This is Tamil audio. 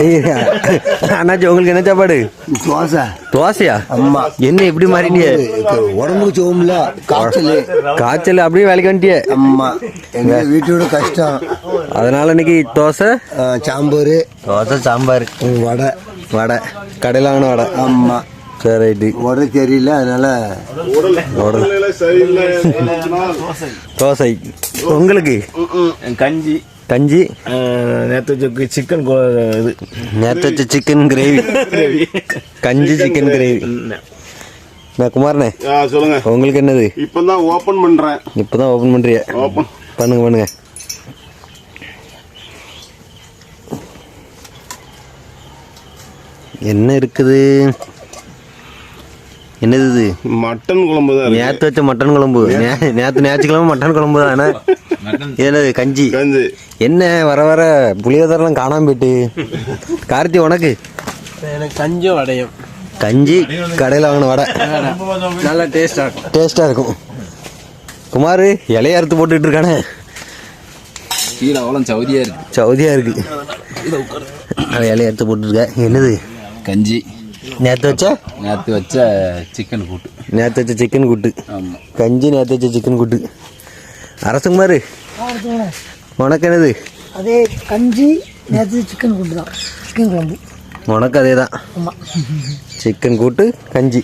அண்ணாச்சி உங்களுக்கு என்ன சாப்பாடு? தோசை. தோசையா? ஆமா. என்ன எப்படி மாறிட்டியே? உடம்புக்கு சோம்ல காய்ச்சல். காய்ச்சல் அப்படியே வேலைக்கு வந்துட்டியே? அம்மா எங்க வீட்டோட கஷ்டம். அதனால இன்னைக்கு தோசை? சாம்பார். தோசை சாம்பார். வடை. வடை. கடையில் வாங்கின வடை. ஆமா சரி ரைட்டு வடை தெரியல அதனால தோசை. உங்களுக்கு? கஞ்சி. கஞ்சி நேற்று சொக்கு சிக்கன் இது. நேற்று வச்ச சிக்கன் கிரேவி கஞ்சி சிக்கன் கிரேவி நான் குமாரனே சொல்லுங்க. உங்களுக்கு என்னது? இப்பதான் ஓபன் பண்றேன். இப்போதான் ஓப்பன் பண்ணுறிய ஓபன் பண்ணுங்க பண்ணுங்க. என்ன இருக்குது? என்னது இது? மட்டன் குழம்பு தான். நேற்று வச்ச மட்டன் குழம்பு. நேற்று ஞாயிற்றுக்கிழமை மட்டன் குழம்பு தானே. என்னது கஞ்சி? கஞ்சி. என்ன வர வர புளியோதரெல்லாம் காணாம போயிட்டு? கார்த்தி உனக்கு? எனக்கு கஞ்சும் வடையும். கஞ்சி கடையில் வாங்கின வடை. நல்லா டேஸ்டாக இருக்கும். டேஸ்ட்டாக இருக்கும். குமார் இலைய அறுத்து போட்டுட்டு இருக்கானே. கீழே அவ்வளோ சவுதியாக இருக்கு. சவுதியாக இருக்கு. இலைய அறுத்து போட்டுருக்க. என்னது? கஞ்சி. நேற்று வச்ச? நேற்று வச்ச சிக்கன் கூட்டு. நேற்று வச்ச சிக்கன் கூட்டு. கஞ்சி நேற்று வச்ச சிக்கன் கூட்டு. அரசுகுமார் உனக்கு என்னது அதே கஞ்சி நேற்று சிக்கன் குண்டு தான் சிக்கன் குழம்பு உனக்கு அதே தான் ஆமாம் சிக்கன் கூட்டு கஞ்சி